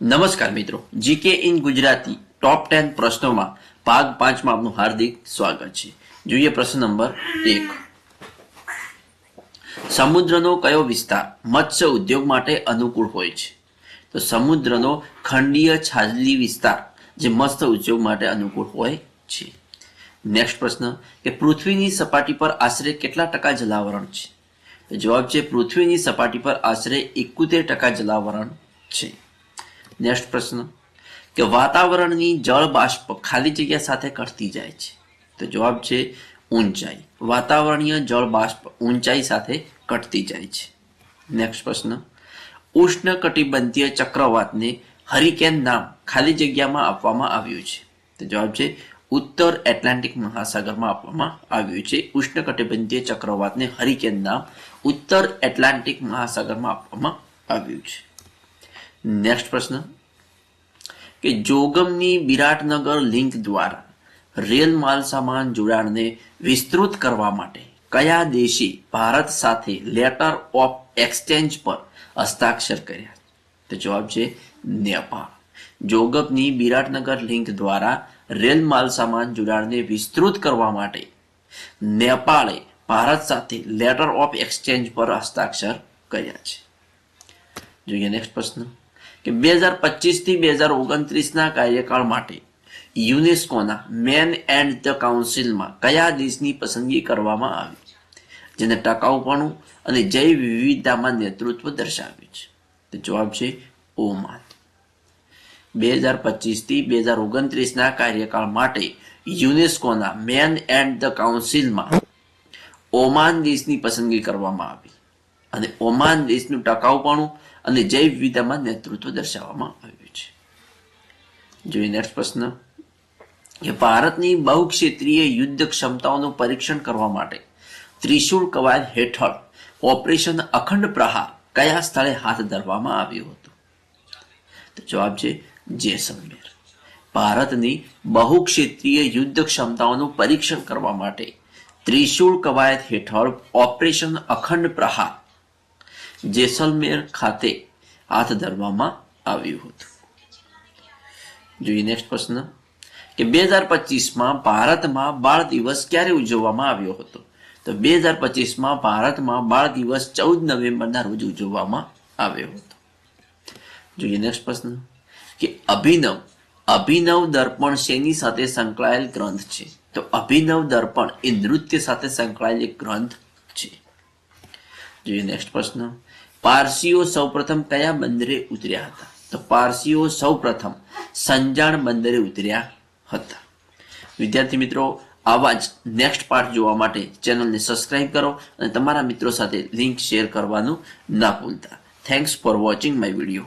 નમસ્કાર મિત્રો, GK in Gujarati top ten પ્રશ્નોમાં ભાગ પાંચમાં આપનું હાર્દિક સ્વાગત છે. જોઈએ પ્રશ્ન નંબર એક. સમુદ્રનો કયો વિસ્તાર મત્સ્ય ઉદ્યોગ માટે અનુકૂળ હોય છે? તો સમુદ્રનો ખંડીય છાજલી વિસ્તાર જે મત્સ્ય ઉદ્યોગ માટે અનુકૂળ હોય છે. નેક્સ્ટ પ્રશ્ન, કે પૃથ્વીની સપાટી પર આશરે કેટલા ટકા જલાવરણ છે? જવાબ છે, પૃથ્વીની સપાટી પર આશરે એકોતેર ટકા જલાવરણ છે. નેક્સ્ટ પ્રશ્ન. કે વાતાવરણની જળ બાષ્પ ખાલી જગ્યા સાથે ઘટતી જાય છે. તો જવાબ છે ઊંચાઈ. વાતાવરણીય જળ બાષ્પ ઊંચાઈ સાથે ઘટતી જાય છે. નેક્સ્ટ પ્રશ્ન. ઉષ્ણ કટિબંધીય ચક્રવાતને હરિકેન નામ ખાલી જગ્યામાં આપવામાં આવ્યું છે. તો જવાબ છે ઉત્તર એટલાન્ટિક મહાસાગરમાં આપવામાં આવ્યું છે. ઉષ્ણ કટિબંધીય ચક્રવાતને હરિકેન નામ ઉત્તર એટલાન્ટિક મહાસાગરમાં આપવામાં આવ્યું છે. નેક્સ્ટ પ્રશ્ન. કે જોગમની વિરાટનગર લિંક દ્વારા રેલ માલ સામાન જોડાણને વિસ્તૃત કરવા માટે કયા દેશે ભારત સાથે લેટર ઓફ એક્સચેન્જ પર હસ્તાક્ષર કર્યા? તો જવાબ છે નેપાળ. જોગમની બિરાટનગર લિંક દ્વારા રેલ માલ સામાન જોડાણને વિસ્તૃત કરવા માટે નેપાળે ભારત સાથે લેટર ઓફ એક્સચેન્જ પર હસ્તાક્ષર કર્યા છે. જોઈએ નેક્સ્ટ પ્રશ્ન. કે બે હજાર પચીસથી બે હજાર ઓગણત્રીસના કાર્યકાળ માટે યુનેસ્કોના મેન એન્ડ ધ કાઉન્સિલમાં કયા દેશની પસંદગી કરવામાં આવી જેને ટકાઉપણું અને જૈવ વિવિધતામાં નેતૃત્વ દર્શાવ્યું છે. તો જવાબ છે ઓમાન. બે હજાર પચીસથી બે હજાર ઓગણત્રીસના કાર્યકાળ માટે યુનેસ્કોના મેન એન્ડ ધ કાઉન્સિલમાં ઓમાન દેશની પસંદગી કરવામાં આવી. અને ઓમાન દેશનું ટકાઉપણું અને જૈવ વિવિધતામાં નેતૃત્વ દર્શાવવામાં આવ્યું છે નેક્સ્ટ પ્રશ્ન કે ભારતની બહુક્ષેત્રીય યુદ્ધ ક્ષમતાઓનું પરીક્ષણ કરવા માટે ત્રિશુળ કવાયત હેઠળ ઓપરેશન અખંડ પ્રહાર કયા સ્થળે હાથ ધરવામાં આવ્યું હતું તો જવાબ છે જેસલમેર ભારતની બહુક્ષેત્રીય યુદ્ધ ક્ષમતાઓનું પરીક્ષણ કરવા માટે ત્રિશુળ કવાયત હેઠળ ઓપરેશન અખંડ પ્રહાર જેસલમેર ખાતે હાથ ધરવામાં આવ્યું હતું. જોઈએ નેક્સ્ટ પ્રશ્ન. કે બે હજાર પચીસમાં ભારતમાં બાળ દિવસ ક્યારે ઉજવવામાં આવ્યો હતો? તો બે હજાર પચીસમાં ભારતમાં બાળ દિવસ ચૌદ નવેમ્બરના રોજ ઉજવવામાં આવ્યો હતો. જોઈએ નેક્સ્ટ પ્રશ્ન. કે અભિનવ અભિનવ દર્પણ શેની સાથે સંકળાયેલ ગ્રંથ છે? તો અભિનવ દર્પણ એ નૃત્ય સાથે સંકળાયેલ એક ગ્રંથ છે. જોઈએ નેક્સ્ટ પ્રશ્ન. પારસીઓ સૌપ્રથમ કયા બંદરે ઉતર્યા હતા? તો પારસીઓ સૌપ્રથમ સંજાણ બંદરે ઉતર્યા હતા. વિદ્યાર્થી મિત્રો, આવા જ નેક્સ્ટ પાર્ટ જોવા માટે ચેનલને સબસ્ક્રાઇબ કરો અને તમારા મિત્રો સાથે લિંક શેર કરવાનું ના ભૂલતા. Thanks for watching my video